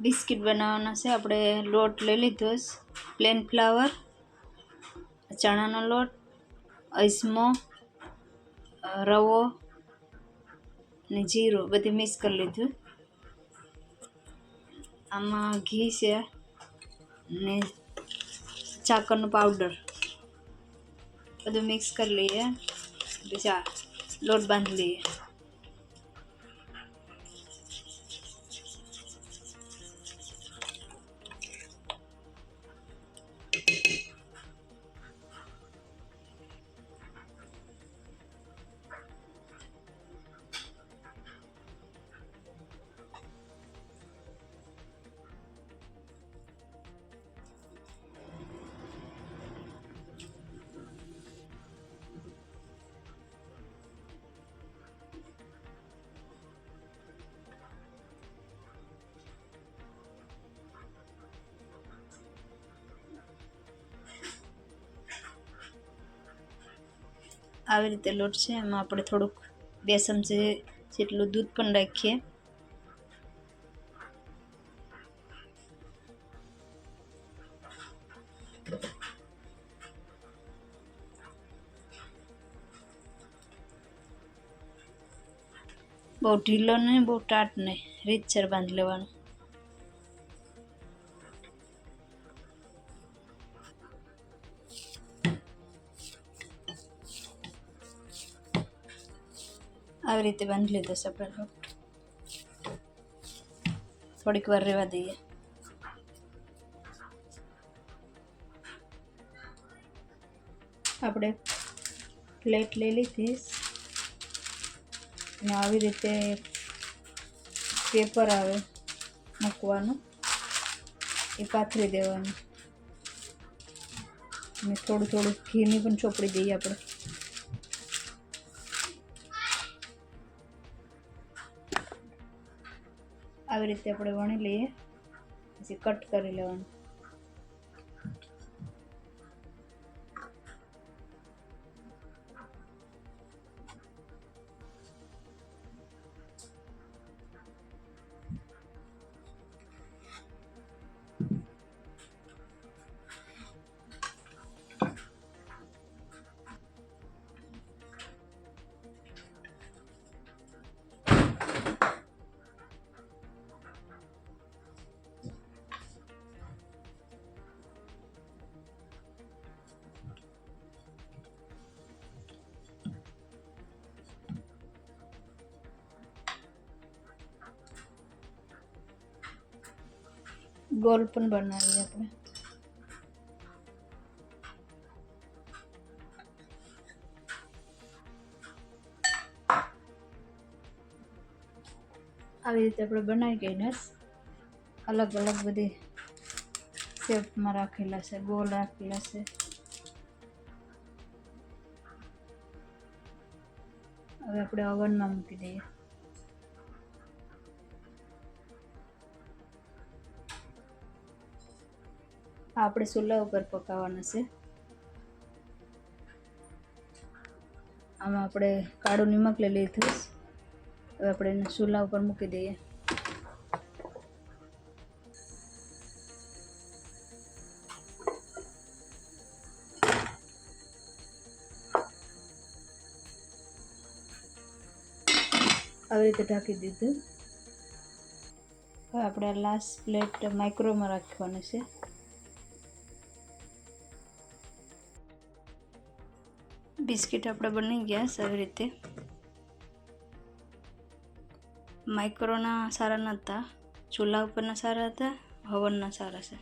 Biscuit બનાવવાના છે. આપણે લોટ લઈ લીધો છે. પ્લેન ફ્લાવર, ચણાનો લોટ, અજમો, રવો ને જીરું, બધું મિક્સ કરી લીધું. આમાં ઘી છે ને ચાકરનું પાવડર. બધું મિક્સ કરી લઈએ. પછી લોટ બાંધી લઈએ. આવી રીતે લોટ છે એમાં આપણે થોડુંક બે ચમચી જેટલું દૂધ પણ રાખીએ. બહુ ઢીલો નહીં, બહુ ટાટ નહીં. રીતસર બાંધી લેવાનું. આવી રીતે બાંધી લીધો છે આપણે થોડીક વાર રહેવા દઈએ. આપણે પ્લેટ લઈ લીધી. અને આવી રીતે પેપર આવે મૂકવાનું. એ પાથરી દેવાનું. અને થોડું થોડું ઘીની પણ ચોપડી દઈએ આપણે. આવી રીતે આપણે વણી લઈએ. પછી કટ કરી લેવાનું. ગોલ પણ બનાવીએ આપણે. આવી રીતે આપણે બનાવી ગઈને અલગ અલગ બધી શેપમાં રાખેલા છે, ગોલ રાખેલા છે. હવે આપણે ઓવનમાં મૂકી દઈએ. આપણે ચૂલા ઉપર પકાવવાના છે. આમાં આપણે કાળું નિમક લઈ લીધું. હવે આપણે એને ચૂલા ઉપર મૂકી દઈએ. આવી રીતે ઢાંકી દીધું. હવે આપણે લાસ્ટ પ્લેટ માઇક્રોમાં રાખવાની છે. બિસ્કિટ આપણે બની ગયા સારી રીતે. માઇક્રોના સારા નહોતા, ચૂલા ઉપરના સારા હતા, હવનના સારા છે.